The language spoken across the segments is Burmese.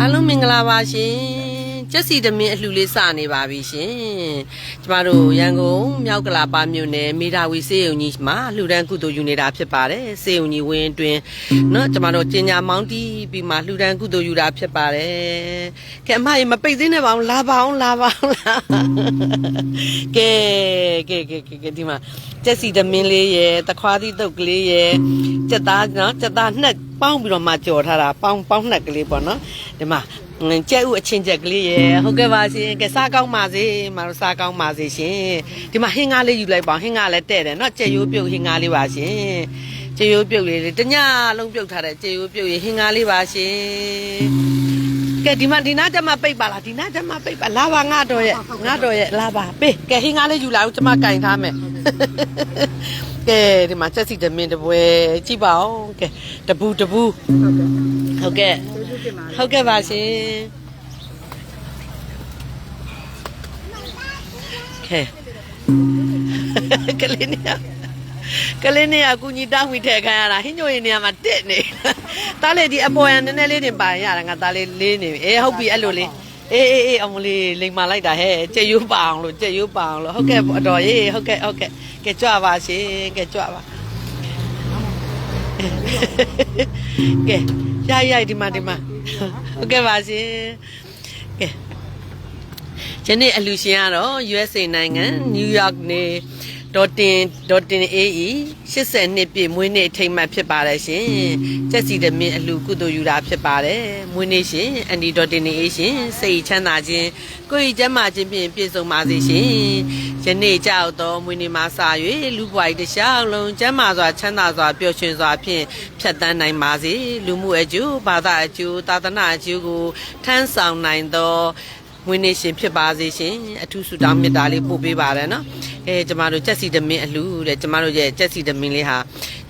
အားလုံးမင်္ဂလာပါရှင် ကျက်စီတမင်းအလှူလေးစနေပါပြီရှင်ကျမတို့ရန်ကုန်မြောက်ကလာပါမြို့နယ်မိသားဝီစေယုံကြီးမှာလှူဒန်းကုသိုလ်ယူနေတာဖြစ်ပါတယ်စေယုံကြီးဝင်းအတွင်းเนาะကျမတို့ကျင်ညာမောင်းတီးပြီးမှလှူဒန်းကုသိုလ်ယူတာဖြစ်ပါတယ်ကဲအမရေမပိတ်သေးနဲ့ပါအောင်လာပါအောင်လာပါအောင်လာကဲကဲကဲကဲကဲဒီမှာကျက်စီတမင်းလေးရယ်တခွားသီးတုတ်ကလေးရယ်စက်သားเนาะစက်သားနှက်ပေါင်းပြီးတော့မှကြော်ထားတာပေါင်းပေါင်းနှက်ကလေးပေါ့နော်ဒီမှာ ကျဲဥအချင်းချက်ကလေးရယ်ဟုတ်ကဲ့ပါရှင်ကစားကောင်းပါစေမတော်စားကောင်းပါစေရှင်ဒီမှာဟင်းကားလေးယူလိုက်ပါဟင်းကားလည်းတဲ့တယ်နော်ကျဲရိုးပြုတ်ဟင်းကားလေးပါရှင်ကျဲရိုးပြုတ်လေးတညလုံးပြုတ်ထားတဲ့ကျဲရိုးပြုတ်ရဟင်းကားလေးပါရှင်ကဲဒီမှာဒီနာကျမပိတ်ပါလားဒီနာကျမပိတ်ပါလာပါငါတော်ရဲ့ငါတော်ရဲ့လာပါပေးကဲဟင်းကားလေးယူလာဦးကျမကင်ထားမယ်ကဲဒီမှာချက်စီတမင်တပွဲကြည့်ပါဦးကဲတပူတပူဟုတ်ကဲ့ဟုတ်ကဲ့ ပါရှင်ခဲကလေးနေကလေးနေအကူညီတောင်းမိထည့်ခိုင်းရတာဟင်းညိုရင်နေရာမှာတစ်နေတားလေဒီအပေါ်ရန်နည်းနည်းလေးတင်ပါရင်ရတာငါသားလေးလေးနေပြီအေးဟုတ်ပြီအဲ့လိုလေးအေးအေးအေးအမလေးလိမ်မာလိုက်တာဟဲ့ကြက်ရိုးပါအောင်လို့ကြက်ရိုးပါအောင်လို့ဟုတ်ကဲ့အတော်ရေးဟုတ်ကဲ့ဟုတ်ကဲ့ကဲကြွပါရှင်ကဲကြွပါကဲရိုက်ရိုက်ဒီမှာဒီမှာ ဟုတ်ကဲ့ပါရှင်ကဲယနေ့အလူရှင်ကတော့ USA နိုင်ငံ New York နေ ဒေါ်တင်ဒေါ်တင်အေးဤ80နှစ်ပြည့်မွေးနေ့အထိမ်းအမှတ်ဖြစ်ပါတယ်ရှင်။ကျက်စီတမင်းအလူကုသိုလ်ယူတာဖြစ်ပါတယ်။မွေးနေ့ရှင်အန်ဒီဒေါ်တင်အေးရှင်စိတ်ချမ်းသာခြင်းကိုယ်ဤကျမ်းမာခြင်းဖြင့်ပြည့်စုံပါစေရှင်။ယနေ့ကြောက်တော်မွေးနေ့မှာစ၍လူပွားဤတစ်လျှောက်လုံးကျမ်းမာစွာချမ်းသာစွာပျော်ရွှင်စွာဖြင့်ဖြတ်တန်းနိုင်ပါစေ။လူမှုအကျိုးဘာသာအကျိုးသာသနာအကျိုးကိုထမ်းဆောင်နိုင်သောဝင်းနေရှင်ဖြစ်ပါစေရှင်အထူးဆုတောင်းမေတ္တာလေးပို့ပေးပါရနော် အဲကျမတို့ကြက်စီတမင်းအလှတဲ့ကျမတို့ရဲ့ကြက်စီတမင်းလေးဟာ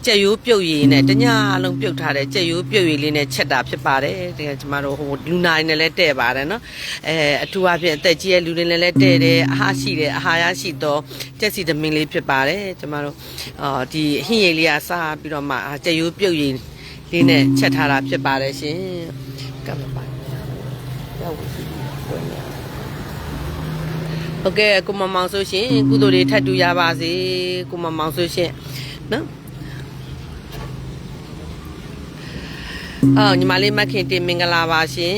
ကြက်ရိုးပြုတ်ရည်နဲ့တညလုံးပြုတ်ထားတဲ့ကြက်ရိုးပြုတ်ရည်လေးနဲ့ချက်တာဖြစ်ပါတယ်တကယ်ကျမတို့ဟိုလူနာရင်းနဲ့လည်းတဲ့ပါတယ်နော်အဲအထူးအဖြင့်အသက်ကြီးရဲ့လူတွေနဲ့လည်းတဲ့တယ်အဟာရှိတယ်အဟာရရှိတော့ကြက်စီတမင်းလေးဖြစ်ပါတယ်ကျမတို့အော်ဒီဟင်းရည်လေးကစားပြီးတော့မှကြက်ရိုးပြုတ်ရည်လေးနဲ့ချက်ထားတာဖြစ်ပါတယ်ရှင်ကပ်ပါရောက်ဝင်ဝင်နေ ဟုတ်ကဲ့ကိုမမောင်ဆိုရှင်ကုသိုလ်တွေထပ်တူရပါစေကိုမမောင်ဆိုရှင်နော်အော်ညီမလေးမခင်တင်မင်္ဂလာပါရှင်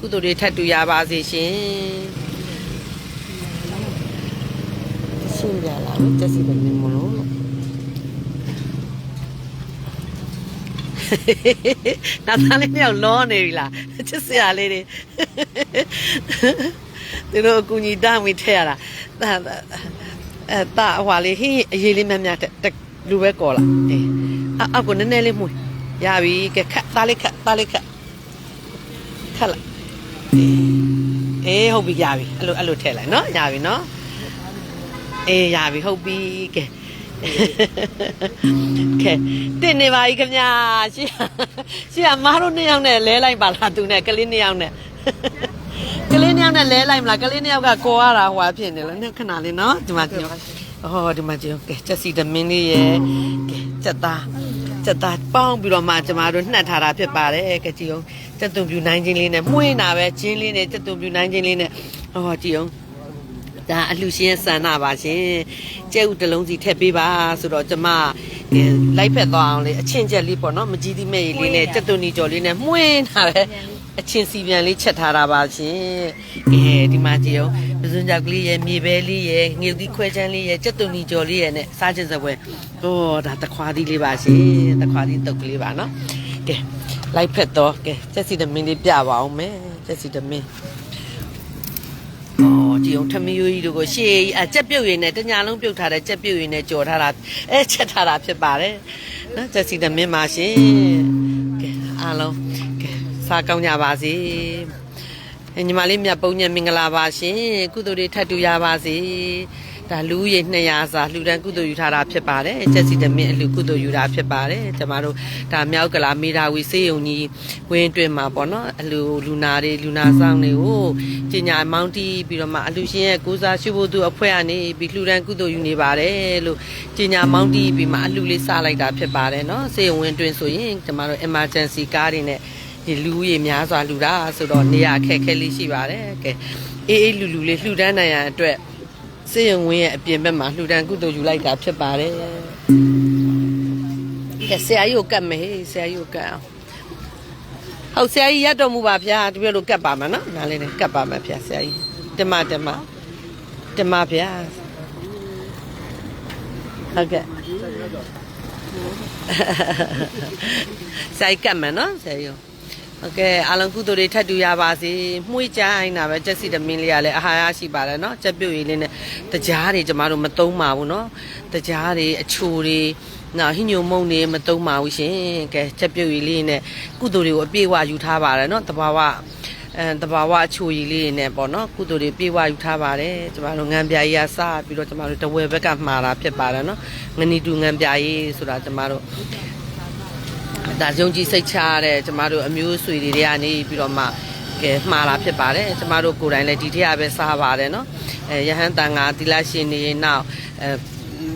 ကုသိုလ်တွေထပ်တူရပါစေရှင်ရှင်းကြလားတက်စီတယ်မလို့ နာသားလေးမြောက်လောနေပြီလားချစ်စရာလေးတွေသူတို့အကူညီတောင်းပြီးထည့်ရတာဒါအဲတာဟွာလေးဟင်းအရေးလေးများများတက်လူပဲကော်လာအေးအောက်ကိုနည်းနည်းလေးမှုရပြီကဲခတ်သားလေးခတ်သားလေးခတ်ခတ်လိုက်အေးဟုတ်ပြီရပြီအဲ့လိုအဲ့လိုထည့်လိုက်နော်ရပြီနော်အေးရပြီဟုတ်ပြီကဲ ကဲတင်နေပါ E ခင်ဗျာရှေ့ရှေ့ကမားတို့နှစ်ယောက်နဲ့လဲလိုက်ပါလားသူနဲ့ကလေးနှစ်ယောက်နဲ့ကလေးနှစ်ယောက်နဲ့လဲလိုက်မလားကလေးနှစ်ယောက်ကကောရတာဟွာဖြစ်နေလို့ခဏလေးနော်ဒီမှာကြည့်ဟောဒီမှာကြည့်ကဲချက်စီတမင်းလေးရယ်ကဲချက်သားချက်သားပေါင်းပြီးတော့မှကျမတို့နှက်ထားတာဖြစ်ပါတယ်ကကြည့်အောင်ချက်သွန်ပြူနိုင်ခြင်းလေးနဲ့မှုင်းတာပဲချင်းလေးနဲ့ချက်သွန်ပြူနိုင်ခြင်းလေးနဲ့ဟောကြည့်အောင် ဒါအလှရှင်ရဲ့ဆန္ဒပါရှင်ကျဲဥတလုံးစီထည့်ပေးပါဆိုတော့ကျမလိုက်ဖက်သွားအောင်လေအချင်းချက်လေးပေါ့နော်မကြီးသီးမဲ့လေးနဲ့ချက်သွန်နီကြော်လေးနဲ့မှုင်းတာပဲအချင်းစီပြန်လေးချက်ထားတာပါရှင်။ကဲဒီမှာကြည့်အောင်ပဇွန်ကြောက်ကလေးရဲ့မြေပဲလေးရဲ့ငရုတ်သီးခွဲချမ်းလေးရဲ့ကြက်သွန်နီကြော်လေးရဲ့နဲ့စားချက်စပွဲ။ဟောဒါတခွားသီးလေးပါရှင်။တခွားသီးတုတ်ကလေးပါနော်။ကဲလိုက်ဖက်တော့ကဲချက်စီသမင်းလေးပြပါအောင်မယ်။ချက်စီသမင်း။ အော်ကြည့်အောင်ထမင်းရိုးကြီးတို့ကိုရှေ့အကြက်ပြုတ်ရည်နဲ့တညာလုံးပြုတ်ထားတဲ့ကြက်ပြုတ်ရည်နဲ့ကြော်ထားတာအဲချက်ထားတာဖြစ်ပါတယ်။နော်ချက်စီသမင်းပါရှင်။ကဲအားလုံးကဲစားကောင်းကြပါစေအဲညီမလေးမြတ်ပုံညံမင်္ဂလာပါရှင်ကုသိုလ်တွေထပ်တူရပါစေ ဒါလူဦးရေ200စာလှူဒန်းကုသိုလ်ယူထားတာဖြစ်ပါတယ်ကျက်စီတမင်းအလှကုသိုလ်ယူတာဖြစ်ပါတယ်ကျမတို့ဒါမြောက်ကလာမေတာဝီစေယုံကြီးဝင်းတွင်မှာပေါ့နော်အလှလူနာတွေလူနာဆောင်တွေကိုကျညာမောင်းတီးပြီးတော့မှအလှရှင်ရဲ့ကိုစားရှိဖို့သူအဖွဲ့ကနေပြီးလှူဒန်းကုသိုလ်ယူနေပါတယ်လို့ကျညာမောင်းတီးပြီးမှအလှလေးစလိုက်တာဖြစ်ပါတယ်နော်စေယုံဝင်းတွင်ဆိုရင်ကျမတို့ emergency ကားတွေနဲ့ဒီလူကြီးများစွာလူတာဆိုတော့နေရာအခက်အခဲလေးရှိပါတယ်ကဲအေးအေးလူလူလေးလှူဒန်းနိုင်ရန်အတွက် စေယုံဝင်းရဲ့အပြင်ဘက်မှာလှူဒန်းကုသိုလ်ယူလိုက်တာဖြစ်ပါတယ်ကဲဆရာကြီးကိုကတ်မယ်ဟေးဆရာကြီးကိုကတ်အောင်ဟုတ်ဆရာကြီးရတော်မူပါဗျာတပြည့်လို့ကတ်ပါမယ်နော်နားလေးနဲ့ကတ်ပါမယ်ဗျာဆရာကြီးတမတမတမဗျာဟုတ်ကဲ့ဆိုင်ကတ်မယ်နော်ဆရာကြီး โอเคအားလုံးကုသိုလ်တွေထပ်တူရပါစေမှုှကြိုင်းတာပဲကြက်စီတမင်းလေးကလည်းအာဟာရရှိပါတယ်နော်ကြက်ပြုတ်ရည်လေးနဲ့တကြားတွေကျမတို့မသုံးပါဘူးနော်တကြားတွေအချိုတွေနော်ဟိညိုမုံတွေမသုံးပါဘူးရှင်ကဲကြက်ပြုတ်ရည်လေးနဲ့ကုသိုလ်တွေကိုအပြည့်အဝယူထားပါတယ်နော်တဘာဝအဲတဘာဝအချိုရည်လေးနဲ့ပေါ့နော်ကုသိုလ်တွေပြေးဝယူထားပါတယ်ကျမတို့ငံပြားကြီးကစပြီးတော့ကျမတို့တဝဲဘက်ကမှာတာဖြစ်ပါတယ်နော်ငနီတူငံပြားကြီးဆိုတာကျမတို့ ဒါယုံကြည်စိတ်ချရတဲ့ကျမတို့အမျိုးအဆွေတွေတွေကနေပြီးတော့မှကဲမှားလာဖြစ်ပါတယ်ကျမတို့ကိုယ်တိုင်လည်းဒီထက်အပဲစားပါတယ်နော်အဲယဟန်တန်ကသီလရှင်နေနောက်အဲ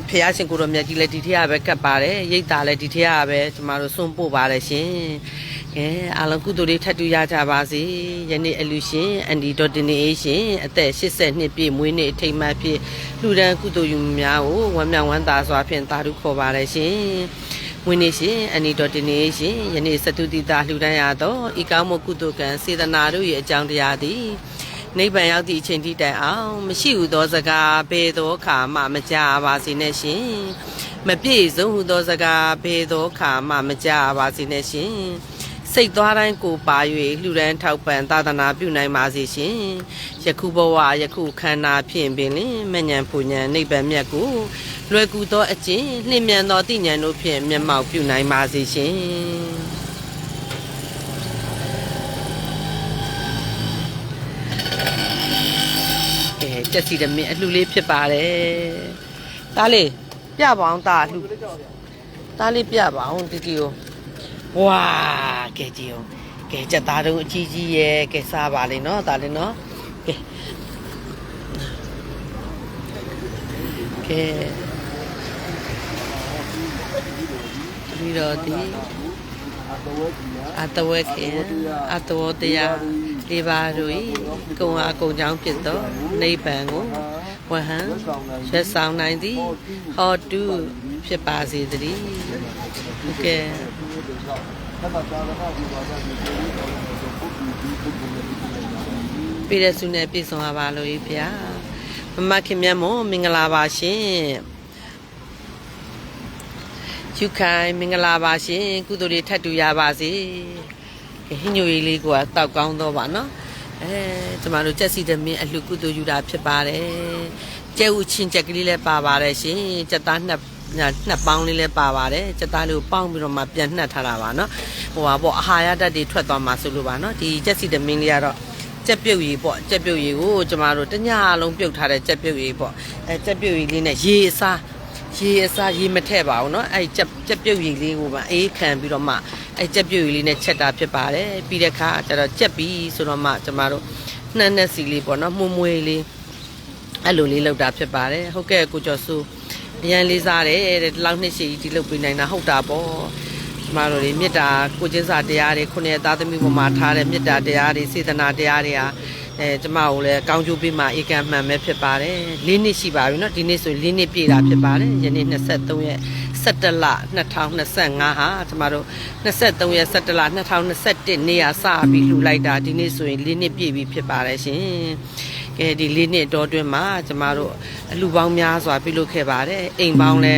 ဖះရှင်ကိုတော်မြတ်ကြီးလည်းဒီထက်အပဲကတ်ပါတယ်ရိတ်တာလည်းဒီထက်အပဲကျမတို့စွန့်ပို့ပါတယ်ရှင်ကဲအားလုံးကုသိုလ်တွေထပ်တူရကြပါစေယနေ့အလူရှင်အန်ဒီဒေါ်တင်နေရှင်အသက်80နှစ်ပြည့်မွေးနေ့အထိမ်းအမှတ်ဖြစ်လူဒန်းကုသိုလ်ယူများကိုဝမ်းမြောက်ဝမ်းသာစွာဖြင့်တာဓုခေါ်ပါတယ်ရှင် ဝင်းနေရှင်အနီတော်တင်နေရှင်ယနေ့စတုတိတာလှူဒန်းရသောဤကောင်းမှုကုသိုလ်ကံစေတနာတို့၏အကြောင်းတရားသည်နိဗ္ဗာန်ရောက်သည့်အချိန်ထိတိုင်အောင် မရှိဟုသောစကားဘယ်သောအခါမှမကြားပါစေနဲ့ရှင်မပြည့်စုံဟုသောစကားဘယ်သောအခါမှမကြားပါစေနဲ့ရှင် စိတ်သွားတိုင်းကိုပါ၍လှူဒန်းထောက်ပံ့သာသနာပြုနိုင်ပါစေရှင်ယခုဘဝယခုခန္ဓာဖြင့်ပင်လင်မဉ္ဇဉ်ပူဉ္ဇဉ်နိဗ္ဗာန်မြတ်ကိုလွယ်ကူသောအကျင့်လျင်မြန်သောသိဉာဏ်တို့ဖြင့်မျက်မှောက်ပြုနိုင်ပါစေရှင်။ကဲကြက်စီတမင်းအလှလေးဖြစ်ပါတယ်။သားလေးပြပါအောင်သားအလှ။သားလေးပြပါအောင်တီတီကို။ ဝါကဲကြည့်အောင်။ကဲကြက်သားတို့အကြီးကြီးရဲ့ကဲစားပါလေနော်သားလေးနော်။ကဲကဲပြီးတော့ဒီအတဝဲခင်အတဝတရားလေးပါးတို့ဤကုံအားကုံကြောင်းဖြစ်သောနိဗ္ဗာန်ကိုဝဟံရက်ဆောင်နိုင်သည်ဟောတုဖြစ်ပါစေတည်းဟု တ်ကဲ့ပြည်ရစုနဲ့ပြည်ဆောင်ပါလို့ဖေမမခင်မြတ်မို့မင်္ဂလာပါရှင်ယူခိုင်မင်္ဂလာပါရှင်ကုသိုလ်တွေထပ်တူရပါစေကဲဟင်းညိုရီလေးကတောက်ကောင်းတော့ပါနော်အဲကျမတို့ကြက်စီသမင်းအလှကုသိုလ်ယူတာဖြစ်ပါတယ်ကျဲဥချင်းချက်ကလေးလည်းပါပါတယ်ရှင်ကြက်သားနှစ် နှစ်ပေါင်းလေးလည်းပါပါတယ်ကြက်သားလေးကိုပေါင်းပြီးတော့မှပြန်နှက်ထားတာပါနော်ဟိုပါပေါ့အာဟာရဓာတ်တွေထွက်သွားမှာဆိုလို့ပါနော်ဒီကြက်စီသမင်းလေးကတော့ကြက်ပြုတ်ရည်ပေါ့ကြက်ပြုတ်ရည်ကိုကျမတို့တညလုံးပြုတ်ထားတဲ့ကြက်ပြုတ်ရည်ပေါ့အဲကြက်ပြုတ်ရည်လေးနဲ့ရေအစား ရေအစားရေမထည့်ပါဘူးเนาะအဲ့ကြက်ကြက်ပြုတ်ရည်လေးကိုမှအေးခံပြီးတော့မှအဲ့ကြက်ပြုတ်ရည်လေးနဲ့ချက်တာဖြစ်ပါတယ်ပြီးတဲ့အခါကျတော့ကြက်ပြီးဆိုတော့မှကျမတို့နှမ်းနှက်စီလေးပေါ့เนาะမှုမွေးလေးအဲ့လိုလေးလောက်တာဖြစ်ပါတယ်ဟုတ်ကဲ့ကိုကျော်စု အရန်လေးစားတယ်တဲ့ဒီလောက်နှစ်ရှိဒီလောက်ပြနိုင်တာဟုတ်တာပေါ့ကျမတို့တွေမေတ္တာကိုကျင်းစာတရားတွေခုနှစ်သားသမီးပေါ်မှာထားတဲ့မေတ္တာတရားတွေစေတနာတရားတွေဟာအဲကျမကိုလည်းကောင်းကျိုးပေးမှဧကံမှန်ပဲဖြစ်ပါတယ်၄နှစ်ရှိပါပြီเนาะဒီနေ့ဆို၄နှစ်ပြည့်တာဖြစ်ပါတယ်ယနေ့23ရက်17လ2025ဟာကျမတို့23ရက်17လ2021နေ့ကစပြီးလှူလိုက်တာဒီနေ့ဆိုရင်၄နှစ်ပြည့်ပြီဖြစ်ပါတယ်ရှင် ကဲဒီလေးနှစ်တော်တွင်မှာကျမတို့အလူပေါင်းများစွာပြုလုပ်ခဲ့ပါတယ်အိမ်ပေါင်းလဲ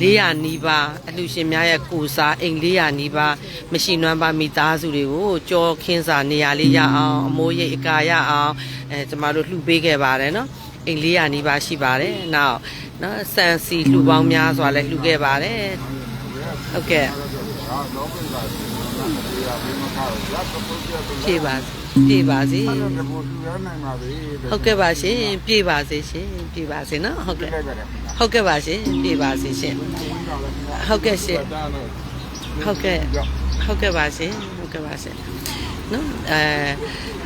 400နီးပါးအလူရှင်များရဲ့ကိုစားအိမ်400နီးပါးမရှိနွမ်းပါမိသားစုတွေကိုကြောခင်းစာနေရာလေးရအောင်အမိုးရိပ်အကာရအောင်အဲကျမတို့လှူပေးခဲ့ပါတယ်နော်အိမ်400နီးပါးရှိပါတယ်နောက်နော်စံစီလှူပေါင်းများစွာလည်းလှူခဲ့ပါတယ်ဟုတ်ကဲ့ဖြည့် ပါဖြည့်ပါစေအဲ့ဒါကဘုရားနိုင်ပါပြီဟုတ်ကဲ့ပါရှင်ပြေပါစေရှင်ပြေပါစေနော်ဟုတ်ကဲ့လိုက်ပါတယ်ဟုတ်ကဲ့ပါရှင်ပြေပါစေရှင်ဟုတ်ကဲ့ရှင်ဟုတ်ကဲ့ဟုတ်ကဲ့ပါရှင်ဟုတ်ကဲ့ပါရှင်နော်အဲ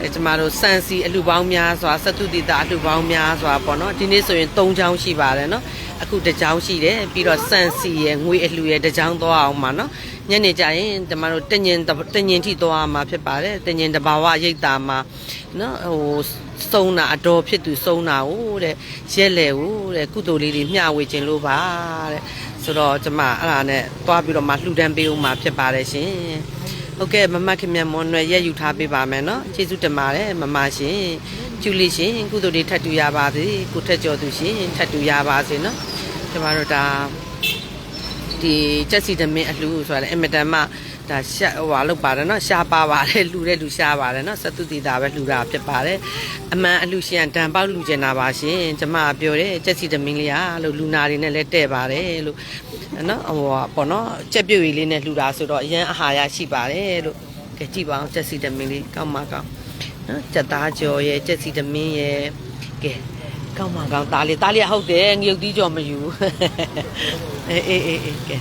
အဲကျမတို့စံစီအလှပေါင်းများစွာစတုတိတာအလှပေါင်းများစွာပေါ့နော်ဒီနေ့ဆိုရင်၃ချောင်းရှိပါတယ်နော် အခုတစ်ကြောင်းရှိတယ်ပြီးတော့စန်စီရဲ့ငွေအလှူရဲ့တစ်ကြောင်းသွားအောင်ပါနော်ညနေကျရင်ကျမတို့တညင်တညင်ထိသွားမှာဖြစ်ပါတယ်တညင်တဘာဝရိတ်တာမှာနော်ဟိုစုံတာအတော်ဖြစ်သူစုံတာဟုတ်တဲ့ရက်လေဟုတ်တဲ့ကုသိုလ်လေးတွေမျှဝေခြင်းလို့ပါတဲ့ဆိုတော့ကျမအဲ့ဒါနဲ့သွားပြီးတော့မှလှူဒန်းပေးဦးမှာဖြစ်ပါတယ်ရှင် ဟုတ်ကဲ့မမခင်မြတ်မွန်ရွယ်ရက်ယူထားပေးပါမယ်နော်ကျေးဇူးတင်ပါတယ်မမရှင်ကျူလီရှင်ကုသိုလ်တွေထပ်တူရပါစေကိုထက်ကျော်သူရှင်ထပ်တူရပါစေနော်ကျမတို့ဒါဒီကြက်စီသမင်းအလှူဆိုတာလည်းအင်မတန်မှ ဒါရှာဟိုဟာလောက်ပါတယ်နော်ရှားပါပါတယ်လှူတဲ့လူရှားပါတယ်နော်စတုတီတာပဲလှူတာဖြစ်ပါတယ်အမှန်အလှူရှင်တန်ပေါက်လှူကျင်တာပါရှင်ကျမပြောတယ်ကြက်စီသမင်းလေးอ่ะလို့လူနာတွေနဲ့လည်းတဲ့ပါတယ်လို့နော်ဟိုဟာပေါ့နော်ကြက်ပြုတ်ရည်လေးနဲ့လှူတာဆိုတော့အရန်အာဟာရရှိပါတယ်လို့ကြည့်ကြည့်ပါအောင်ကြက်စီသမင်းလေးကောင်းပါကောင်းနော်ကြက်သားကြော်ရဲ့ကြက်စီသမင်းရဲ့ကဲကောင်းပါကောင်းသားလေးသားလေးဟုတ်တယ်ငရုတ်သီးကြော်မယူအေးအေးအေးအေးကဲ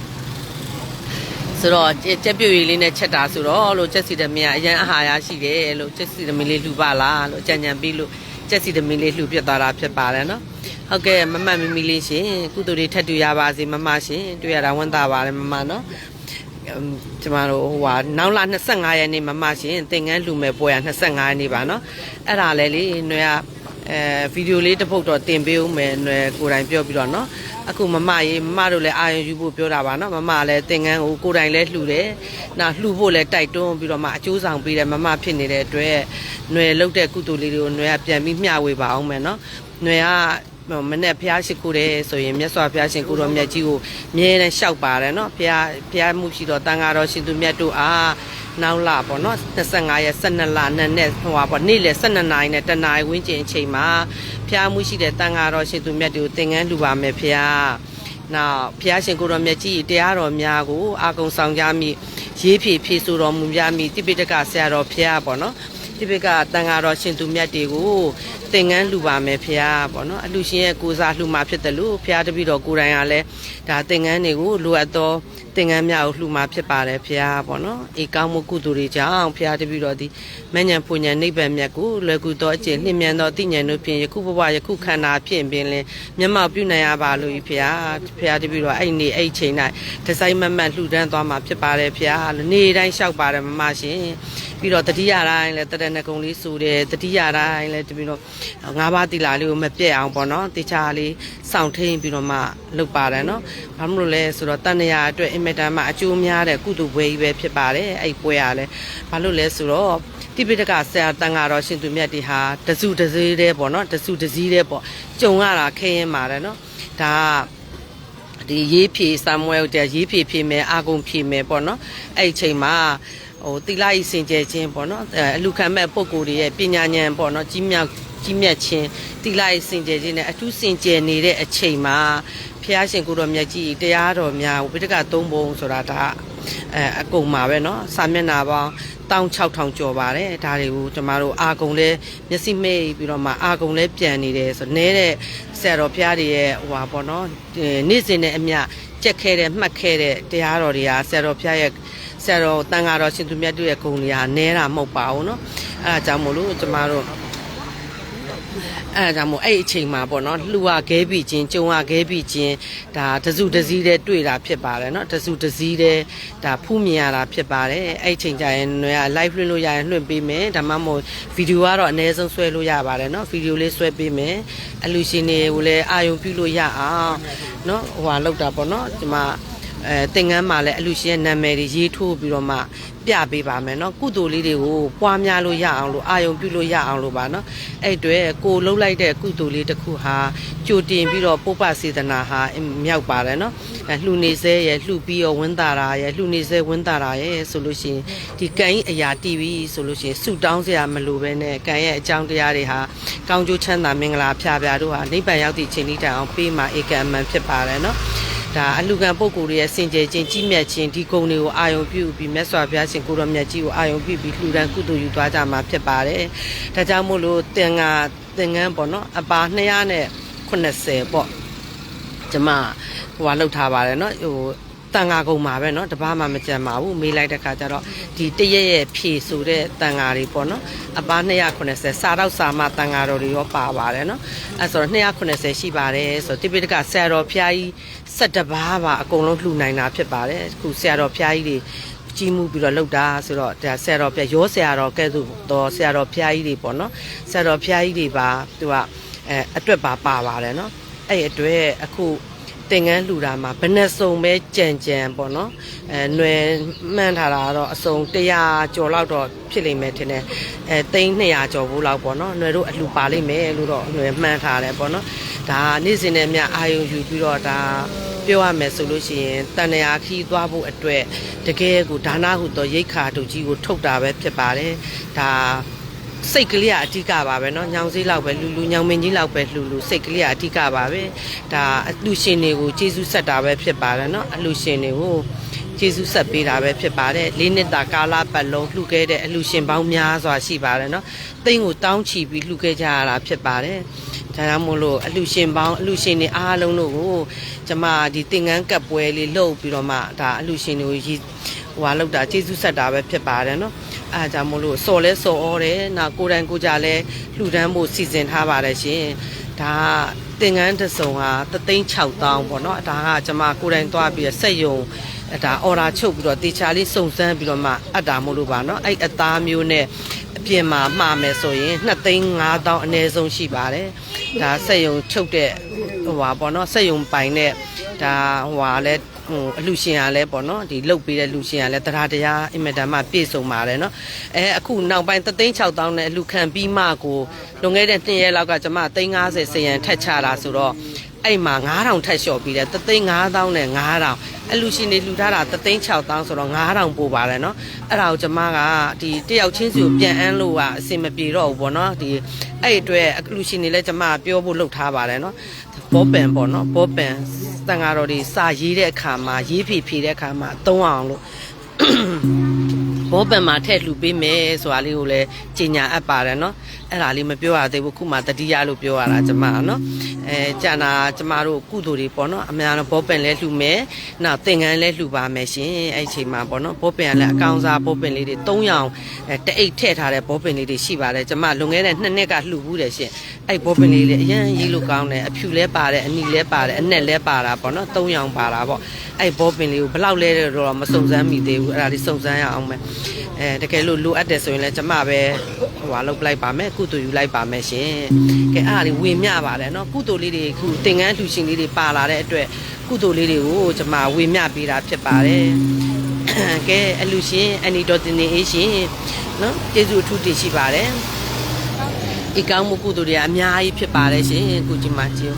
ဆိုတော့ကြက်ကြက်ပြုတ်ရည်လေးနဲ့ချက်တာဆိုတော့လို့ကြက်စီသမီးကအရန်အာဟာရရှိတယ်လို့ကြက်စီသမီးလေးလှူပါလားလို့ကြံကြံပြီးလို့ကြက်စီသမီးလေးလှူပြသွားတာဖြစ်ပါတယ်နော်ဟုတ်ကဲ့မမမမီလေးရှင်ကုသိုလ်တွေထပ်တူရပါစေမမရှင်တွေ့ရတာဝမ်းသာပါတယ်မမနော်အမ်ကျမတို့ဟိုဟာနောက်လ25ရက်နေ့မမရှင်သင်ငန်းလှူမဲ့ပွဲရ25ရက်နေ့ပါနော်အဲ့ဒါလည်းလေຫນွေကအဲဗီဒီယိုလေးတစ်ပုတ်တော့တင်ပေးဦးမယ်ຫນွေကိုယ်တိုင်ပြောပြီးတော့နော် အခုမမရေမမတို့လည်းအာရုံယူဖို့ပြောတာပါနော်မမလည်းသင်ငန်းကိုကိုယ်တိုင်လည်းလှူတယ်။နောက်လှူဖို့လည်းတိုက်တွန်းပြီးတော့မှအကျိုးဆောင်ပေးတယ်မမဖြစ်နေတဲ့အတွက်ຫນွယ်လုတ်တဲ့ကုသိုလ်လေးတွေကိုຫນွယ်ကပြန်ပြီးမျှဝေပါအောင်မယ်နော်။ຫນွယ်ကမနဲ့ဘုရားရှိခိုးတယ်ဆိုရင်မြတ်စွာဘုရားရှင်ကိုတော်မြတ်ကြီးကိုမြဲတမ်းလျှောက်ပါတယ်နော်ဘုရားဘုရားမှုရှိတော်တန်ဃာတော်ရှင်သူမြတ်တို့အား နောက်လပေါ့နော်25ရက်12လနဲ့နဲ့ဟိုပါပေါ့နေ့လယ်12နာရီနဲ့တနာရီဝန်းကျင်အချိန်မှာဖျားမှုရှိတဲ့တန်ဃာတော်ရှင်သူမြတ်တွေကိုသင်္ကန်းလှူပါမယ်ဖျားနောက်ဖျားရှင်ကိုတော်မြတ်ကြီးတရားတော်များကိုအာကုံဆောင်ကြမိရေးဖြည့်ဖြည့်ဆိုတော်မူကြမိတိပိဋကဆရာတော်ဖျားပေါ့နော် တိပိကတန်ဃာတော်ရှင်သူမြတ်တွေကိုသင်္ကန်းလှူပါမယ်ဖရားပေါ့နော်အလှရှင်ရဲ့ကိုစားလှူမှာဖြစ်တယ်လို့ဖရားတပည့်တော်ကိုယ်တိုင်ကလည်းဒါသင်္ကန်းတွေကိုလိုအပ်သောသင်္ကန်းများကိုလှူမှာဖြစ်ပါတယ်ဖရားပေါ့နော်အေကောင်းမှုကုသိုလ်တွေကြောင့်ဖရားတပည့်တော်ဒီမဉ္ဇဉ်ပူဉ္ဇဉ်နိဗ္ဗာန်မြတ်ကိုလွယ်ကူသောအကျင့်နှင့်မြန်သောတိဉ္ဇဉ်တို့ဖြင့်ယခုဘဝယခုခန္ဓာဖြင့်ပင်လင်မျက်မှောက်ပြုနိုင်ရပါလို့ဖရားဖရားတပည့်တော်အဲ့နေအဲ့ချိန်၌ဒီဇိုင်းမမတ်လှူဒန်းသွားမှာဖြစ်ပါတယ်ဖရားနေတိုင်းလျှောက်ပါတယ်မမရှင်ပြီးတော့တတိယတိုင်းလဲတရဏဂုံလေးစူတယ်တတိယတိုင်းလဲတပြီးတော့ငါးပါးတိလာလေးကိုမပြည့်အောင်ပေါ့နော်တေချာလေးစောင့်ထိန်ပြီးတော့မှလုပ်ပါတယ်နော်ဘာလို့လို့လဲဆိုတော့တဏှာအတွက်အင်မတန်မှအကျိုးများတဲ့ကုသိုလ်ပွဲကြီးပဲဖြစ်ပါတယ်အဲ့ပွဲရလဲဘာလို့လဲဆိုတော့တိပိဋကဆရာတန်ဃာတော်ရှင်သူမြတ်တီဟာတစုတစည်းတဲ့ပေါ့နော်တစုတစည်းတဲ့ပေါ့ကြုံရတာခဲရင်ပါတယ်နော်ဒါကဒီရေးဖြေဆမ်မွဲတဲ့ရေးဖြေဖြေမယ်အာကုန်ဖြေမယ်ပေါ့နော်အဲ့ဒီအချိန်မှာ ဟိုတိလာဤစင်ကြယ်ခြင်းပေါ့နော်အဲအလူခံမဲ့ပုံကိုယ်တွေရဲ့ပညာဉာဏ်ပေါ့နော်ကြီးမြောက်ကြီးမြတ်ခြင်းတိလာဤစင်ကြယ်ခြင်းနဲ့အထူးစင်ကြယ်နေတဲ့အချိန်မှာဖះရှင်ကိုတော်မြတ်ကြီးတရားတော်များဝိတကသုံးပုံဆိုတာဒါအဲအကုန်ပါပဲเนาะစာမျက်နှာပေါင်း16000ကျော်ပါတယ်ဒါတွေကိုကျမတို့အာကုံလဲမျက်စိမိတ်ပြီးတော့မှအာကုံလဲပြန်နေတယ်ဆိုနဲတဲ့ဆရာတော်ဖះတွေရဲ့ဟိုပါပေါ့เนาะနေ့စဉ်နဲ့အမျှကြက်ခဲတဲ့မှတ်ခဲတဲ့တရားတော်တွေကဆရာတော်ဖះရဲ့ ဆရာတော်တန်ဃာတော်ရှင်သူမြတ်တို့ရဲ့ဂုဏ်တွေကနဲတာမဟုတ်ပါဘူးเนาะအဲဒါကြောင့်မို့လို့ကျမတို့အဲဒါကြောင့်မို့အဲ့ဒီအချိန်မှာပေါ့နော်လှူရခဲပြီချင်းကြုံရခဲပြီချင်းဒါတစုတစည်းတဲ့တွေ့တာဖြစ်ပါတယ်เนาะတစုတစည်းတဲ့ဒါဖူးမြင်ရတာဖြစ်ပါတယ်အဲ့ဒီအချိန်ကျရင်ຫນွေက live လွှင့်လို့ရရင်လွှင့်ပေးမယ်ဒါမှမဟုတ်ဗီဒီယိုကတော့အနည်းဆုံးဆွဲလို့ရပါတယ်เนาะဗီဒီယိုလေးဆွဲပေးမယ်အလူရှင်တွေကိုလည်းအာရုံပြုလို့ရအောင်เนาะဟိုဟာလောက်တာပေါ့เนาะဒီမှာ အဲသင်္ကန်းမှာလည်းအလူရှင်ရဲ့နာမည်တွေရေးထိုးပြီးတော့မှပြပေးပါမယ်เนาะကုသိုလ်လေးတွေကိုပွားများလို့ရအောင်လို့အာယုံပြုလို့ရအောင်လို့ပါเนาะအဲ့အတွေ့ကိုလှုပ်လိုက်တဲ့ကုသိုလ်လေးတစ်ခုဟာကြိုတင်ပြီးတော့ပုပ္ပစေတနာဟာမြောက်ပါတယ်เนาะအဲလှူနေစေရဲ့လှူပြီးတော့ဝင်းတာရာရဲ့လှူနေစေဝင်းတာရာရဲ့ဆိုလို့ရှိရင်ဒီကံကြီးအရာတီးပြီးဆိုလို့ရှိရင်ဆူတောင်းစရာမလိုပဲနဲ့ကံရဲ့အကြောင်းတရားတွေဟာကောင်းကျိုးချမ်းသာမင်္ဂလာဖြာဖြာတို့ဟာနိဗ္ဗာန်ရောက်သည့်ချိန်လေးတိုင်အောင်ပေးမှာဧကံအမှန်ဖြစ်ပါတယ်เนาะ ဒါအလူကံပုဂ္ဂိုလ်တွေရဲ့စင်ကြယ်ခြင်းကြီးမြတ်ခြင်းဒီဂုဏ်တွေကိုအာယုံပြုပြီးမြတ်စွာဘုရားရှင်ကိုရောမြတ်ကြီးကိုအာယုံပြုပြီးလှူဒန်းကုသိုလ်ယူသွားကြမှာဖြစ်ပါတယ်။ဒါကြောင့်မို့လို့သင်္ဃာသင်္ကန်းပေါ့နော်အပါ280ပေါ့ကျမဟိုဟာလောက်ထားပါတယ်နော်ဟို တန်ဃာကုံမှာပဲเนาะတပားမှမကြံပါဘူးမေးလိုက်တဲ့ခါကျတော့ဒီတရက်ရဲ့ဖြေဆိုတဲ့တန်ဃာတွေပေါ့နော်အပား290စာတော့စာမတန်ဃာတော်တွေရောပါပါတယ်เนาะအဲဆိုတော့290ရှိပါတယ်ဆိုတော့တိပိဋကဆရာတော်ဖျားကြီး17ပါးပါအကုန်လုံးလှူနိုင်တာဖြစ်ပါတယ်အခုဆရာတော်ဖျားကြီးတွေကြီးမှုပြီးတော့လှုပ်တာဆိုတော့ဒါဆရာတော်ပြရောဆရာတော်ကဲ့သို့တော့ဆရာတော်ဖျားကြီးတွေပေါ့နော်ဆရာတော်ဖျားကြီးတွေပါသူကအဲအတွက်ပါပါပါတယ်เนาะအဲ့အတွက်အခု တင်ငန်းလှူတာမှာဘယ်နဲ့စုံပဲကြံကြံပေါ့နော်အဲຫນွယ်မှန်းထားတာကတော့အစုံ100ကျော်လောက်တော့ဖြစ်လိမ့်မယ်ထင်တယ်အဲသိန်း200ကျော်ဘူးလောက်ပေါ့နော်ຫນွယ်တို့အလှူပါလိမ့်မယ်လို့တော့ຫນွယ်မှန်းထားတယ်ပေါ့နော်ဒါနေ့စဉ်နဲ့မြအာယုံယူပြီးတော့ဒါပြောရမယ်ဆိုလို့ရှိရင်တန်ရာခီးသွားဖို့အတွက်တကယ်ကိုဒါနဟုသောရိတ်ခါတို့ကြီးကိုထုတ်တာပဲဖြစ်ပါတယ်ဒါ စိတ်ကလေးကအဓိကပါပဲเนาะညောင်စည်းလောက်ပဲလူလူညောင်မင်းကြီးလောက်ပဲလူလူစိတ်ကလေးကအဓိကပါပဲဒါအလှရှင်တွေကိုကျေးဇူးဆက်တာပဲဖြစ်ပါတယ်เนาะအလှရှင်တွေကိုကျေးဇူးဆက်ပေးတာပဲဖြစ်ပါတယ်လေးနှစ်တာကာလပတ်လုံးလှူခဲ့တဲ့အလှရှင်ပေါင်းများစွာရှိပါတယ်เนาะတိမ်ကိုတောင်းချီပြီးလှူခဲ့ကြရတာဖြစ်ပါတယ်ဒါကြောင့်မို့လို့အလှရှင်ပေါင်းအလှရှင်တွေအားလုံးတို့ကိုကျမဒီသင်္ကန်းကပ်ပွဲလေးလုပ်ပြီးတော့မှဒါအလှရှင်တွေကိုရည်ဟိုဟာလောက်တာကျေးဇူးဆက်တာပဲဖြစ်ပါတယ်เนาะ အားကြောင့်မို့လို့စော်လဲစော်ဩတယ်နောက်ကိုယ်တိုင်ကိုယ်ကြလဲလှူဒန်းဖို့စီစဉ်ထားပါတယ်ရှင်ဒါကသင်္ကန်းတစ်စုံဟာသသိန်း6000ပေါ့နော်ဒါကကျွန်မကိုယ်တိုင်သွားပြီးတော့စက်ယုံဒါအော်ဒါချုပ်ပြီးတော့တေချာလေးစုံစမ်းပြီးတော့မှအပ်တာမို့လို့ပါနော်အဲ့အသားမျိုးနဲ့အပြင်မှာမှားမယ်ဆိုရင်2သိန်း5000အနည်းဆုံးရှိပါတယ်ဒါစက်ယုံချုပ်တဲ့ဟိုပါပေါ့နော်စက်ယုံပိုင်တဲ့ဒါဟိုဟာလဲ ဟိုအလူရှင်ကလည်းပေါ့နော်ဒီလုတ်ပေးတဲ့လူရှင်ကလည်းတရားတရားအင်မတန်မှပြည့်စုံပါတယ်နော်အဲအခုနောက်ပိုင်း3သိန်း6000နဲ့အလူခံပြီးမှကိုလွန်ခဲ့တဲ့2ရက်လောက်ကကျွန်မ350စရန်ထက်ချတာဆိုတော့အဲ့မှာ9000ထက်လျှော့ပြီးတယ်3သိန်း5000နဲ့9000အလူရှင်တွေလှူထားတာ3သိန်း6000ဆိုတော့9000ပို့ပါတယ်နော်အဲ့ဒါကိုကျွန်မကဒီတယောက်ချင်းစီကိုပြန်အန်းလို့ကအဆင်မပြေတော့ဘူးပေါ့နော်ဒီအဲ့အတွက်အလူရှင်တွေလည်းကျွန်မပြောဖို့လုပ်ထားပါတယ်နော် ဘောပန်ပေါ့နော်ဘောပန်တန်ဃာတော်တွေစာရေးတဲ့အခါမှာရေးဖြေဖြေတဲ့အခါမှာသုံးအောင်လို့ဘောပန်မှာထည့်လှူပေးမယ်ဆိုတာလေးကိုလည်းကြီးညာအပ်ပါတယ်နော်အဲ့ဒါလေးမပြောရသေးဘူးခုမှတတိယလို့ပြောရတာကျမနော်အဲကြာနာကျမတို့ကုသိုလ်တွေပေါ့နော်အများတော့ဘောပန်လည်းလှူမယ်နောက်သင်္ကန်းလည်းလှူပါမယ်ရှင်အဲ့ဒီချိန်မှာပေါ့နော်ဘောပန်ကလည်းအကောင်စားဘောပန်လေးတွေ၃ရောင်အဲတအိတ်ထည့်ထားတဲ့ဘောပန်လေးတွေရှိပါတယ်ကျမလွန်ခဲ့တဲ့နှစ်နှစ်ကလှူဘူးတယ်ရှင် အဲ့ဘောပန်လေးတွေအရင်ရေးလို့ကောင်းတယ်အဖြူလဲပါတယ်အနီလဲပါတယ်အနက်လဲပါတာပေါ့နော်၃ရောင်ပါတာပေါ့အဲ့ဘောပင်လေးကိုဘယ်လောက်လဲတော့မစုံစမ်းမိသေးဘူးအဲ့ဒါလေးစုံစမ်းရအောင်မယ်အဲတကယ်လို့လိုအပ်တယ်ဆိုရင်လည်းကျမပဲဟိုဟာလုပ်လိုက်ပါမယ်ကုသိုလ်ယူလိုက်ပါမယ်ရှင်ကဲအဲ့ဒါလေးဝင်မြပါတယ်နော်ကုသိုလ်လေးတွေခုသင်္ကန်းလှူရှင်လေးတွေပါလာတဲ့အတွက်ကုသိုလ်လေးတွေကိုကျမဝင်မြပေးတာဖြစ်ပါတယ်ကဲအလူရှင်အနီတော်တင်နေအေးရှင်နော်ကျေးဇူးအထူးတင်ရှိပါတယ် ဒီကောင်းမှုကုသိုလ်တွေကအများကြီးဖြစ်ပါတယ်ရှင်ကုကြီးမကြီး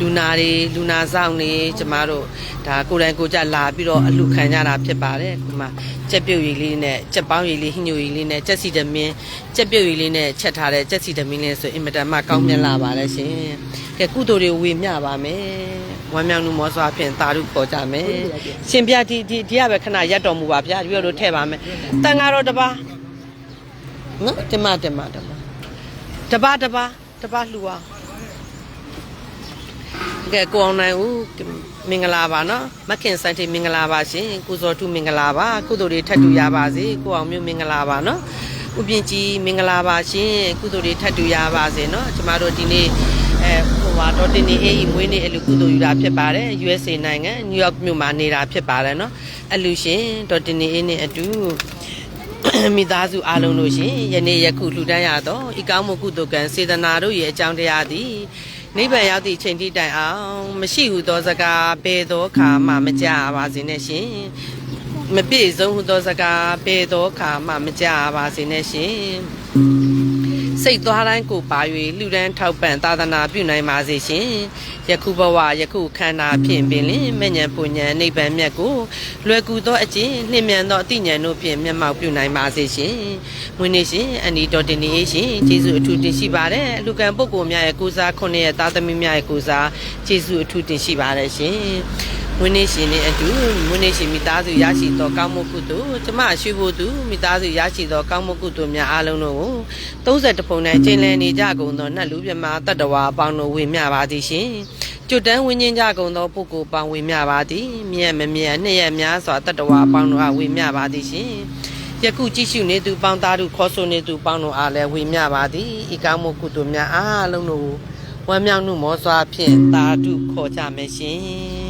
လူနာတွေလူနာဆောင်တွေကျမတို့ဒါကိုယ်တိုင်ကိုယ်ကြလာပြီးတော့အလှခံကြတာဖြစ်ပါတယ်ဒီမှာကြက်ပြုတ်ရည်လေးနဲ့ကြက်ပေါင်းရည်လေးဟင်းညိုရည်လေးနဲ့ကြက်စီတမင်းကြက်ပြုတ်ရည်လေးနဲ့ချက်ထားတဲ့ကြက်စီတမင်းလေးဆိုအင်မတန်မှကောင်းမြတ်လာပါတယ်ရှင်ကဲကုသိုလ်တွေဝေမျှပါမယ်ဝမ်းမြောက်မှုမောစွာဖြင့်သာဓုပေါ်ကြမယ်ရှင်ပြဒီဒီဒီကပဲခဏရက်တော်မူပါဗျာဒီလိုလိုထည့်ပါမယ်တန်ဃာတော်တစ်ပါးနော်တမတမတမ တပတ်တပတ်တပတ်လှူအောင်ကဲကိုအောင်နိုင်ဦးမင်္ဂလာပါနော်မခင်စံတီမင်္ဂလာပါရှင်ကိုစောထုမင်္ဂလာပါကုသိုလ်တွေထပ်တူရပါစေကိုအောင်မျိုးမင်္ဂလာပါနော်ဥပြင်ကြီးမင်္ဂလာပါရှင်ကုသိုလ်တွေထပ်တူရပါစေနော်ကျမတို့ဒီနေ့အဲဟိုပါတော့တင်နေအေးမွေးနေ့အလူကုသိုလ်ယူတာဖြစ်ပါတယ် USA နိုင်ငံနယူးယောက်မြို့မှာနေတာဖြစ်ပါတယ်နော်အလူရှင်တော့တင်နေအေးနဲ့အတူ မိသားစုအားလုံးတို့ရှင်ယနေ့ယခုလှူဒန်းရသောဤကောင်းမှုကုသိုလ်ကံစေတနာတို့ရဲ့အကြောင်းတရားသည်နိဗ္ဗာန်ရောက်သည့်အချိန်ထိတိုင်အောင်မရှိဟုသောစကားဘယ်သောအခါမှမကြပါစေနဲ့ရှင်မပြည့်စုံဟုသောစကားဘယ်သောအခါမှမကြပါစေနဲ့ရှင် စိတ်သွားတိုင်းကိုပါ၍လှူဒန်းထောက်ပံ့သာသနာပြုနိုင်ပါစေရှင်ယခုဘဝယခုခန္ဓာဖြင့်ပင်လင်မဉ္ဇဉ်ပူဉ္ဇဉ်နိဗ္ဗာန်မြတ်ကိုလွယ်ကူသောအကျင့်နှင့်မြန်သောအသိဉာဏ်တို့ဖြင့်မျက်မှောက်ပြုနိုင်ပါစေရှင်မွေးနေ့ရှင်အန်ဒီတော်တင်နေရှင်ကျေးဇူးအထူးတင်ရှိပါတယ်အလူကံပုဂ္ဂိုလ်များရဲ့ကိုစားခုနှစ်ရဲ့သားသမီးများရဲ့ကိုစားကျေးဇူးအထူးတင်ရှိပါတယ်ရှင် မွေးနေ့ရှင်နဲ့အတူမွေးနေ့ရှင်မိသားစုရရှိသောကောင်းမှုကုသိုလ်ကျမရွှေဖို့သူမိသားစုရရှိသောကောင်းမှုကုသိုလ်များအားလုံးတို့ကို30ပုံနဲ့ကျင်းလည်နေကြကုန်သောနတ်လူမြမတတ္တဝါအပေါင်းတို့ဝေမျှပါသည်ရှင်ကျွတ်တန်းဝင်းချင်းကြကုန်သောပုဂ္ဂိုလ်ပေါင်းဝင်မြပါသည်မြတ်မမြတ်နှစ်ရက်များစွာတတ္တဝါအပေါင်းတို့အားဝင်မြပါသည်ရှင်ယခုကြည့်ရှုနေသူပေါင်းသားတို့ခေါ်ဆိုနေသူပေါင်းတို့အားလည်းဝင်မြပါသည်ဤကောင်းမှုကုသိုလ်များအားလုံးတို့ဝမ်းမြောက်မှုမောစွာဖြင့်သာဓုခေါ်ကြမယ်ရှင်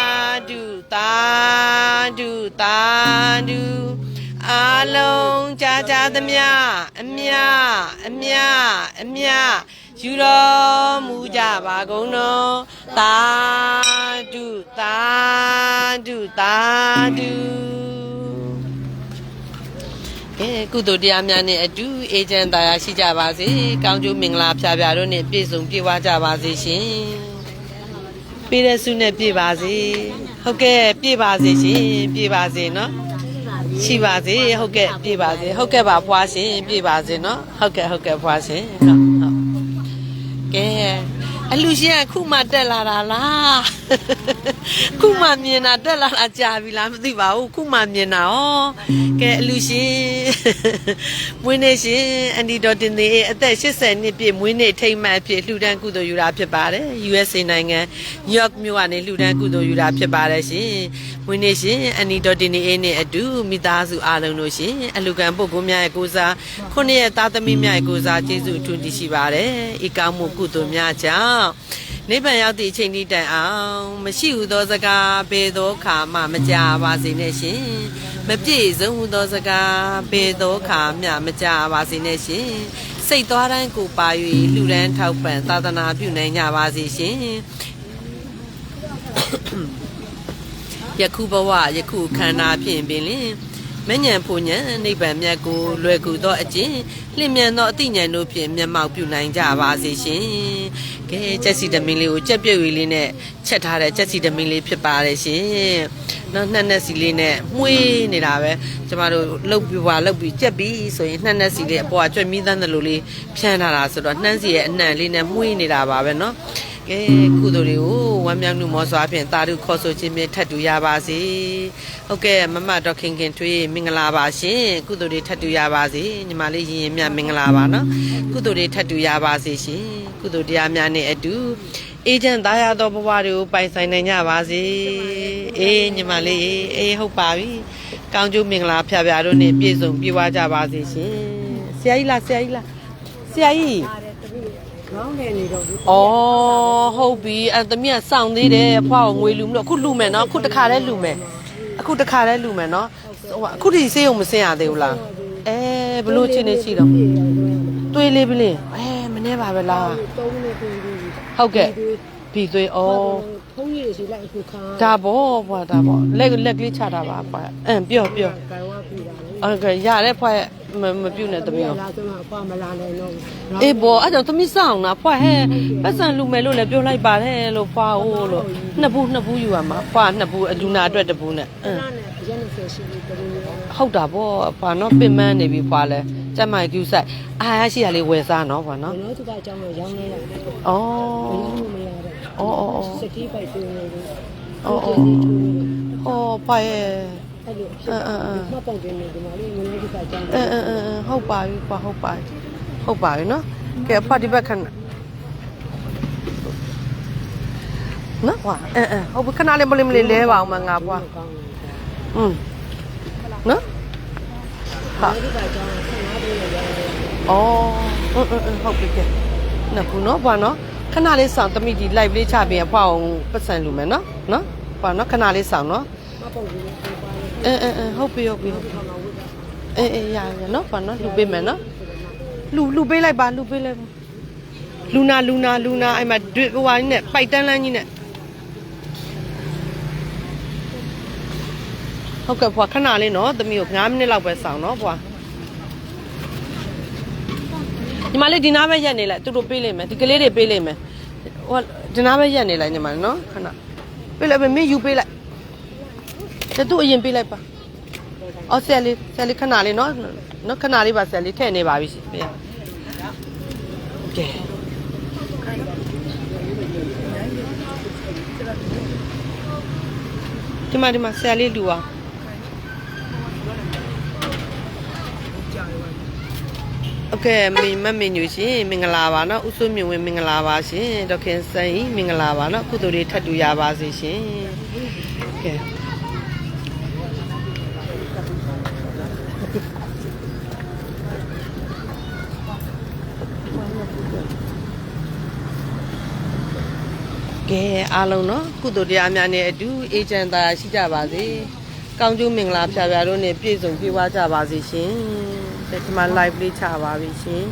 သာဓုသာဓုအားလုံးကြားကြသမျှအမြအမြအမြယူတော်မူကြပါကုန်တော်သာဓုသာဓုသာဓုကဲကုသိုလ်တရားများနဲ့အတူအေဂျင့်တရားရှိကြပါစေကောင်းကျိုးမင်္ဂလာဖျားဖျားတို့နဲ့ပြည့်စုံပြည့်ဝကြပါစေရှင် ပေးတဲ့ဆုနဲ့ပြည့်ပါစေဟုတ်ကဲ့ပြည့်ပါစေရှင်ပြည့်ပါစေနော်ရှိပါစေဟုတ်ကဲ့ပြည့်ပါစေဟုတ်ကဲ့ပါဖွားရှင်ပြည့်ပါစေနော်ဟုတ်ကဲ့ဟုတ်ကဲ့ဖွားရှင်ဟုတ်ဟုတ်ကဲအလူရှင်ကခုမှတက်လာတာလား ခုမှမြင်တာတက်လာတာကြာပြီလားမသိပါဘူးခုမှမြင်တာဩကဲအလူရှင်မွေးနေ့ရှင်အန်ဒီဒေါ်တင်သေးအသက်80နှစ်ပြည့်မွေးနေ့ထိမ်းမှတ်အဖြစ်လှူဒန်းကုသိုလ်ယူတာဖြစ်ပါတယ် USA နိုင်ငံ New York မြို့ကနေလှူဒန်းကုသိုလ်ယူတာဖြစ်ပါတယ်ရှင်မွေးနေ့ရှင်အန်ဒီဒေါ်တင်သေးနဲ့အတူမိသားစုအားလုံးတို့ရှင်အလူကံပုဂ္ဂိုလ်များရဲ့ကိုးစားခုနှစ်ရဲ့သားသမီးများရဲ့ကိုးစားကျေးဇူးအထူးတည်ရှိပါတယ်ဤကောင်းမှုကုသိုလ်များကြောင့် နိဗ္ဗာန်ရောက်သည့်အချိန်ဒီတိုင်အောင်မရှိဟုသောစကားဘေသောခါမှမကြပါစေနဲ့ရှင်မပြည့်စုံဟုသောစကားဘေသောခါမျှမကြပါစေနဲ့ရှင်စိတ်သွားတိုင်းကိုပါ၍လှူဒန်းထောက်ပံ့သာသနာပြုနိုင်ကြပါစေရှင်ယခုဘဝယခုခန္ဓာဖြင့်ပင်လင်မဉ္ဇဉ်ဖူဉ္ဇဉ်နိဗ္ဗာန်မြတ်ကိုလွယ်ကူသောအကျင့်လျင်မြန်သောအသိဉာဏ်တို့ဖြင့်မျက်မှောက်ပြုနိုင်ကြပါစေရှင်။ ကဲကြက်စီတမင်းလေးကိုကြက်ပြွေလေးနဲ့ချက်ထားတဲ့ကြက်စီတမင်းလေးဖြစ်ပါတယ်ရှင်နော်နှက်နှက်စီလေးနဲ့မှွေးနေတာပဲကျမတို့လှုပ်ပြပါလှုပ်ပြီးကြက်ပြီးဆိုရင်နှက်နှက်စီလေးအပေါ်ကကြွက်မီးသန်းတယ်လို့လေးဖြန်းထားတာဆိုတော့နှမ်းစီရဲ့အနှံ့လေးနဲ့မှွေးနေတာပါပဲနော်ကဲကုသိုလ်တွေကိုဝမ်းမြောက်မှုမောစွာဖြင့်သာဓုခေါ်ဆိုခြင်းဖြင့်ထပ်တူရပါစေ။ဟုတ်ကဲ့မမတော်ခင်ခင်ထွေးမင်္ဂလာပါရှင်။ကုသိုလ်တွေထပ်တူရပါစေ။ညီမလေးရင်ရင်မြတ်မင်္ဂလာပါနော်။ကုသိုလ်တွေထပ်တူရပါစေရှင်။ ကုသိုလ်တရားများနဲ့အတူအေဂျင့်သားရသောဘဝတွေကိုပိုင်ဆိုင်နိုင်ကြပါစေအေးညီမလေးအေးဟုတ်ပါပြီကောင်းကျိုးမင်္ဂလာဖျားဖျားတို့နဲ့ပြည့်စုံပြည့်ဝကြပါစေရှင်ဆရာကြီးလားဆရာကြီးလားဆရာကြီးခေါင်းနေနေတော့ဘူး။အော်ဟုတ်ပြီ။အဲ့သမီးကစောင့်သေးတယ်အဖွားကိုငွေလူမလို့အခုလူမယ်နော်။အခုတခါတည်းလူမယ်။အခုတခါတည်းလူမယ်နော်။ဟိုကအခုဒီစေးုံမစင်ရသေးဘူးလား။အဲဘလို့ချင်းနေရှိတော့တွေးလေးပလင်းအဲ မနေပါပဲလားသုံးနေပြီ။ဟုတ်ကဲ့။ပြီးသွေးအော်ဖုံးရည်စီလိုက်ခုခါဒါဘောဘွာဒါဘောလက်ကလက်ကလေးချတာပါဘွာအင်းပြော့ပြော့ကံဝပြီတာလေဟုတ်ကဲ့ရတဲ့ဘွာမမပြုတ်နဲ့သမီးရောလာစမအဖွာမလာနိုင်တော့အေးဘောအဲ့ကြောင့်သမီးစောင့်တာဖွာဟဲ့ပတ်စံလူမယ်လို့လည်းပြောလိုက်ပါတယ်လို့ဖွာဟိုးလို့နှစ်ဘူးနှစ်ဘူးယူရမှာဖွာနှစ်ဘူးအလူနာအတွက်တစ်ဘူးနဲ့အင်းနာနဲ့အရင်နဲ့ရှိပြီတူနေတော့ဟုတ်တာဗောဖွာနော်ပင်မနေပြီဖွာလဲ ကျက်မိုက်ကျူးဆိုင်အားရရှိရလေးဝယ်စားနော်ဖွာနော်ဘယ်တော့သူကအကြောင်းကိုရောင်းနေရတယ်ဘယ်ဩလိုမရတော့ဩဩဩစတီးပိုက်တူနေတယ်ဩဩဩဖွာရဲ့အဲ့လိုဖြစ်မှတ်ပုံတင်နေဒီမှာလေးငွေလေးကအကြောင်းအင်းအင်းအင်းအင်းဟုတ်ပါပြီဖွာဟုတ်ပါပြီဟုတ်ပါပြီနော်ကဲဖွာဒီဘက်ခဏနော်ဖွာအင်းအင်းဟုတ်ပြီခဏလေးမလေးမလေးလဲပါအောင်မငါဖွာကောင်းတယ်อืมနော်ဟာဒီကအကြောင်းကိုဆက်နာပြီးရရတယ် ဩအင်းအင်းအင်းဟုတ်ပြီကဲနှစ်ခုနော်ဘာနော်ခဏလေးဆောင်တမိဒီ live လေးချပြီးအဖွာအောင်ပတ်စံလူမယ်နော်နော်ဘာနော်ခဏလေးဆောင်နော်မှတ်ပုံတင်နေပါလေအင်းအင်းအင်းဟုတ်ပြီဟုတ်ပြီဟုတ်ပြီဘာမှဝတ်တာအေးအေးရရနော်ဘာနော်လူပေးမယ်နော်လူလူပေးလိုက်ပါလူပေးလိုက်ပါလူနာလူနာလူနာအဲ့မှာဒွိဟိုဟာကြီးနဲ့ပိုက်တန်းလန်းကြီးနဲ့ဟုတ်ကဲ့ဖွာခဏလေးနော်သမီးကို9မိနစ်လောက်ပဲဆောင်နော်ဖွာ ညီမလေးဒီနားပဲရက်နေလိုက်သူတို့ပေးလိုက်မယ်ဒီကလေးတွေပေးလိုက်မယ်ဟိုဒီနားပဲရက်နေလိုက်ညီမလေးနော်ခဏပေးလိုက်ပေးမင်းယူပေးလိုက်ကျသူအရင်ပေးလိုက်ပါအော်ဆယ်လေးဆယ်လေးခဏလေးနော်နော်ခဏလေးပါဆယ်လေးထည့်နေပါပြီရှင်ပေးရကဲဒီမှာဒီမှာဆယ်လေးလူအောင် โอเคမင်းမမင်းညူရှင်မင်္ဂလာပါเนาะဥဆွေးမြင့်ဝင်မင်္ဂလာပါရှင်ဒေါက်ခင်စံဤမင်္ဂလာပါเนาะကုသိုလ်တွေထပ်တူရပါစေရှင်ကဲကဲအားလုံးเนาะကုသိုလ်တရားများနဲ့အတူအေဂျင့်သာရှိကြပါစေကောင်းကျိုးမင်္ဂလာဖြာဖြာတို့နဲ့ပြည့်စုံပြည့်ဝကြပါစေရှင် ဒီမှာ live လေးချပါပြီရှင်